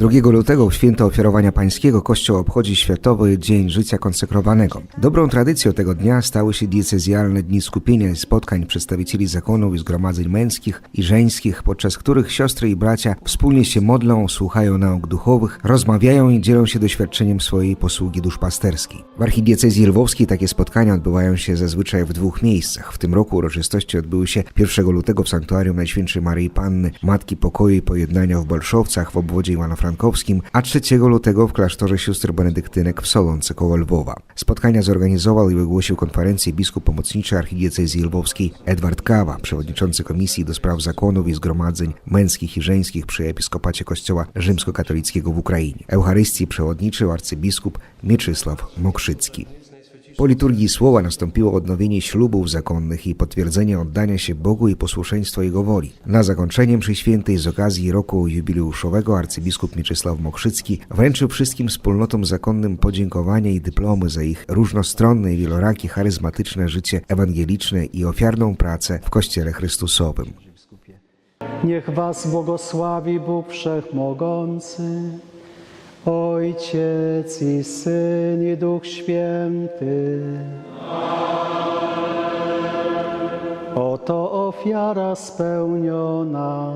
2 lutego w święto ofiarowania pańskiego Kościół obchodzi Światowy Dzień Życia Konsekrowanego. Dobrą tradycją tego dnia stały się diecezjalne dni skupienia i spotkań przedstawicieli zakonów i zgromadzeń męskich i żeńskich, podczas których siostry i bracia wspólnie się modlą, słuchają nauk duchowych, rozmawiają i dzielą się doświadczeniem swojej posługi duszpasterskiej. W archidiecezji lwowskiej takie spotkania odbywają się zazwyczaj w dwóch miejscach. W tym roku uroczystości odbyły się 1 lutego w Sanktuarium Najświętszej Maryi Panny, Matki Pokoju i Pojednania w Bolszowcach w obwodzie Ivano-Frankowskim, a 3 lutego w klasztorze sióstr benedyktynek w Solonce koło Lwowa. Spotkania zorganizował i wygłosił konferencję biskup pomocniczy archidiecezji lwowskiej Edward Kawa, przewodniczący Komisji do Spraw Zakonów i Zgromadzeń Męskich i Żeńskich przy Episkopacie Kościoła Rzymskokatolickiego w Ukrainie. Eucharystii przewodniczył arcybiskup Mieczysław Mokrzycki. Po liturgii słowa nastąpiło odnowienie ślubów zakonnych i potwierdzenie oddania się Bogu i posłuszeństwa Jego woli. Na zakończenie mszy świętej z okazji roku jubileuszowego arcybiskup Mieczysław Mokrzycki wręczył wszystkim wspólnotom zakonnym podziękowania i dyplomy za ich różnostronne i wielorakie charyzmatyczne życie ewangeliczne i ofiarną pracę w Kościele Chrystusowym. Niech was błogosławi Bóg Wszechmogący, Ojciec i Syn i Duch Święty. Oto ofiara spełniona.